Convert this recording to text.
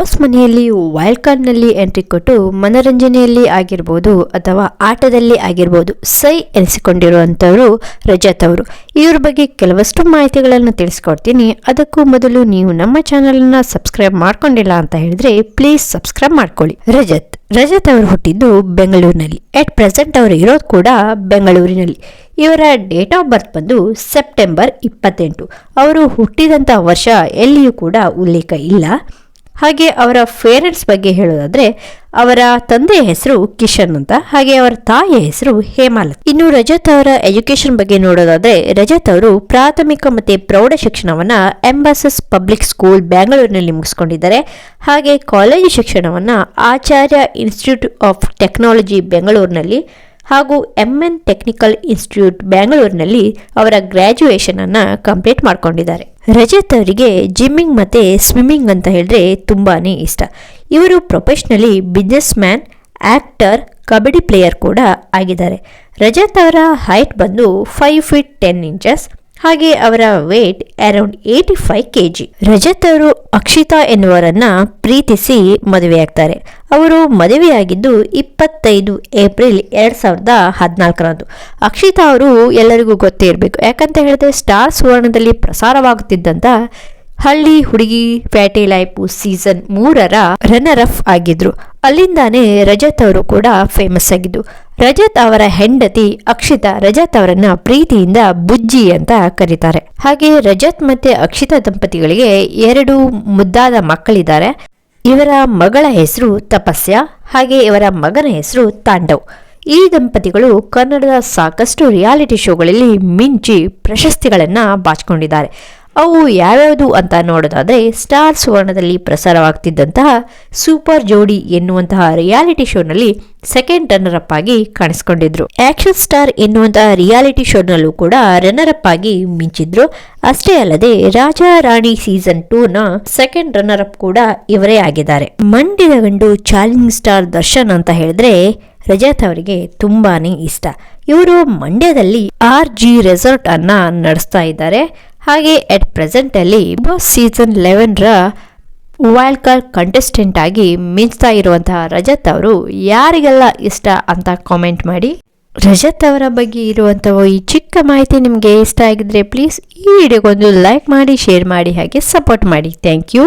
Boss ಮನೆಯಲ್ಲಿ wild ಕಾರ್ಡ್ನಲ್ಲಿ entry ಕೊಟ್ಟು ಮನರಂಜನೆಯಲ್ಲಿ ಆಗಿರ್ಬೋದು ಅಥವಾ ಆಟದಲ್ಲಿ ಆಗಿರ್ಬೋದು ಸೈ ಎನಿಸಿಕೊಂಡಿರುವಂಥವರು ರಜತ್ ಅವರು. ಇವ್ರ ಬಗ್ಗೆ ಕೆಲವಷ್ಟು ಮಾಹಿತಿಗಳನ್ನು ತಿಳಿಸ್ಕೊಡ್ತೀನಿ. ಅದಕ್ಕೂ ಮೊದಲು ನೀವು ನಮ್ಮ ಚಾನಲನ್ನು ಸಬ್ಸ್ಕ್ರೈಬ್ ಮಾಡ್ಕೊಂಡಿಲ್ಲ ಅಂತ ಹೇಳಿದ್ರೆ ಪ್ಲೀಸ್ ಸಬ್ಸ್ಕ್ರೈಬ್ ಮಾಡ್ಕೊಳ್ಳಿ. ರಜತ್. ರಜತ್ ಅವರು ಹುಟ್ಟಿದ್ದು ಬೆಂಗಳೂರಿನಲ್ಲಿ. ಎಟ್ ಪ್ರೆಸೆಂಟ್ ಅವರು ಇರೋದು ಕೂಡ ಬೆಂಗಳೂರಿನಲ್ಲಿ. ಇವರ ಡೇಟ್ ಆಫ್ ಬರ್ತ್ ಬಂದು ಸೆಪ್ಟೆಂಬರ್ ಇಪ್ಪತ್ತೆಂಟು. ಅವರು ಹುಟ್ಟಿದಂಥ ವರ್ಷ ಎಲ್ಲಿಯೂ ಕೂಡ ಉಲ್ಲೇಖ ಇಲ್ಲ. ಹಾಗೆ ಅವರ ಫೇರೆಂಟ್ಸ್ ಬಗ್ಗೆ ಹೇಳೋದಾದ್ರೆ ಅವರ ತಂದೆಯ ಹೆಸರು ಕಿಶನ್ ಅಂತ, ಹಾಗೆ ಅವರ ತಾಯಿಯ ಹೆಸರು ಹೇಮಾಲತ್. ಇನ್ನು ರಜತ್ ಅವರ ಎಜುಕೇಶನ್ ಬಗ್ಗೆ ನೋಡೋದಾದ್ರೆ, ರಜತ್ ಅವರು ಪ್ರಾಥಮಿಕ ಮತ್ತೆ ಪ್ರೌಢ ಶಿಕ್ಷಣವನ್ನ ಎಂಬಾಸಸ್ ಪಬ್ಲಿಕ್ ಸ್ಕೂಲ್ ಬೆಂಗಳೂರಿನಲ್ಲಿ ಮುಗಿಸ್ಕೊಂಡಿದ್ದಾರೆ. ಹಾಗೆ ಕಾಲೇಜು ಶಿಕ್ಷಣವನ್ನ ಆಚಾರ್ಯ ಇನ್ಸ್ಟಿಟ್ಯೂಟ್ ಆಫ್ ಟೆಕ್ನಾಲಜಿ ಬೆಂಗಳೂರಿನಲ್ಲಿ ಹಾಗೂ ಎಂ ಎನ್ ಟೆಕ್ನಿಕಲ್ ಇನ್ಸ್ಟಿಟ್ಯೂಟ್ ಬೆಂಗಳೂರಿನಲ್ಲಿ ಅವರ ಗ್ರ್ಯಾಜುಯೇಷನನ್ನು ಕಂಪ್ಲೀಟ್ ಮಾಡ್ಕೊಂಡಿದ್ದಾರೆ. ರಜತ್ ಅವರಿಗೆ ಜಿಮ್ಮಿಂಗ್ ಮತ್ತು ಸ್ವಿಮ್ಮಿಂಗ್ ಅಂತ ಹೇಳಿದ್ರೆ ತುಂಬಾ ಇಷ್ಟ. ಇವರು professionally businessman actor kabaddi player ಕೂಡ ಆಗಿದ್ದಾರೆ. ರಜತ್ ಅವರ ಹೈಟ್ ಬಂದು ಫೈವ್ ಫೀಟ್ ಟೆನ್ ಇಂಚಸ್, ಹಾಗೆ ಅವರ weight around eighty five K G Rajat ಅವರು ಅಕ್ಷಿತಾ ಎನ್ನುವರನ್ನು ಪ್ರೀತಿಸಿ ಮದುವೆಯಾಗ್ತಾರೆ. ಅವರು ಮದುವೆಯಾಗಿದ್ದು ಇಪ್ಪತ್ತೈದು ಏಪ್ರಿಲ್ ಎರಡು ಸಾವಿರದ ಹದಿನಾಲ್ಕರಂದು. ಅಕ್ಷಿತಾ ಅವರು ಎಲ್ಲರಿಗೂ ಗೊತ್ತೇ ಇರಬೇಕು. ಯಾಕಂತ ಹೇಳಿದ್ರೆ ಸ್ಟಾರ್ ಸುವರ್ಣದಲ್ಲಿ ಪ್ರಸಾರವಾಗುತ್ತಿದ್ದಂಥ ಹಳ್ಳಿ ಹುಡುಗಿ ಫ್ಯಾಟಿ ಲೈಫು ಸೀಸನ್ ಮೂರರ ರನ್ನರ್ ಅಫ್ ಆಗಿದ್ರು. ಅಲ್ಲಿಂದಾನೇ ರಜತ್ ಅವರು ಕೂಡ ಫೇಮಸ್ ಆಗಿದ್ದು. ರಜತ್ ಅವರ ಹೆಂಡತಿ ಅಕ್ಷಿತಾ ರಜತ್ ಅವರನ್ನ ಪ್ರೀತಿಯಿಂದ ಬುಜ್ಜಿ ಅಂತ ಕರೀತಾರೆ. ಹಾಗೆ ರಜತ್ ಮತ್ತೆ ಅಕ್ಷಿತಾ ದಂಪತಿಗಳಿಗೆ ಎರಡು ಮುದ್ದಾದ ಮಕ್ಕಳಿದ್ದಾರೆ. ಇವರ ಮಗಳ ಹೆಸರು ತಪಸ್ಯ, ಹಾಗೆ ಇವರ ಮಗನ ಹೆಸರು ತಾಂಡವ್. ಈ ದಂಪತಿಗಳು ಕನ್ನಡದ ಸಾಕಷ್ಟು ರಿಯಾಲಿಟಿ ಶೋಗಳಲ್ಲಿ ಮಿಂಚಿ ಪ್ರಶಸ್ತಿಗಳನ್ನು ಬಾಚಿಕೊಂಡಿದ್ದಾರೆ. ಅವು ಯಾವ್ಯಾವುದು ಅಂತ ನೋಡೋದಾದ್ರೆ ಸ್ಟಾರ್ ಸುವರ್ಣದಲ್ಲಿ ಪ್ರಸಾರವಾಗ್ತಿದ್ದಂತಹ ಸೂಪರ್ ಜೋಡಿ ಎನ್ನುವಂತಹ ರಿಯಾಲಿಟಿ ಶೋನಲ್ಲಿ ಸೆಕೆಂಡ್ ರನ್ನರ್ ಅಪ್ ಆಗಿ ಕಾಣಿಸ್ಕೊಂಡಿದ್ರು. ಆಕ್ಷನ್ ಸ್ಟಾರ್ ಎನ್ನುವಂತಹ ರಿಯಾಲಿಟಿ ಶೋನಲ್ಲೂ ಕೂಡ ರನ್ನರ್ ಅಪ್ ಆಗಿ ಮಿಂಚಿದ್ರು. ಅಷ್ಟೇ ಅಲ್ಲದೆ ರಾಜ ರಾಣಿ ಸೀಸನ್ ಟೂ ನ ಸೆಕೆಂಡ್ ರನ್ನರ್ ಅಪ್ ಕೂಡ ಇವರೇ ಆಗಿದ್ದಾರೆ. ಮಂಡ್ಯದ ಗಂಡು ಚಾಲೆಂಜಿಂಗ್ ಸ್ಟಾರ್ ದರ್ಶನ್ ಅಂತ ಹೇಳಿದ್ರೆ ರಜತ್ ಅವರಿಗೆ ತುಂಬಾನೇ ಇಷ್ಟ. ಇವರು ಮಂಡ್ಯದಲ್ಲಿ ಆರ್ ಜಿ ರೆಸಾರ್ಟ್ ಅನ್ನ ನಡೆಸ್ತಾ ಇದ್ದಾರೆ. ಹಾಗೆ ಎಟ್ ಪ್ರೆಸೆಂಟಲ್ಲಿ ಬಾಸ್ ಸೀಸನ್ ಲೆವೆನ್ರ ವೈಲ್ಡ್ ಕಾರ್ಡ್ ಕಂಟೆಸ್ಟೆಂಟ್ ಆಗಿ ಮಿಂಚ್ತಾ ಇರುವಂತಹ ರಜತ್ ಅವರು ಯಾರಿಗೆಲ್ಲ ಇಷ್ಟ ಅಂತ ಕಾಮೆಂಟ್ ಮಾಡಿ. ರಜತ್ ಅವರ ಬಗ್ಗೆ ಇರುವಂತಹ ಈ ಚಿಕ್ಕ ಮಾಹಿತಿ ನಿಮಗೆ ಇಷ್ಟ ಆಗಿದ್ರೆ ಪ್ಲೀಸ್ ಈ ವಿಡಿಯೋಗೊಂದು ಲೈಕ್ ಮಾಡಿ ಶೇರ್ ಮಾಡಿ, ಹಾಗೆ ಸಪೋರ್ಟ್ ಮಾಡಿ. Thank you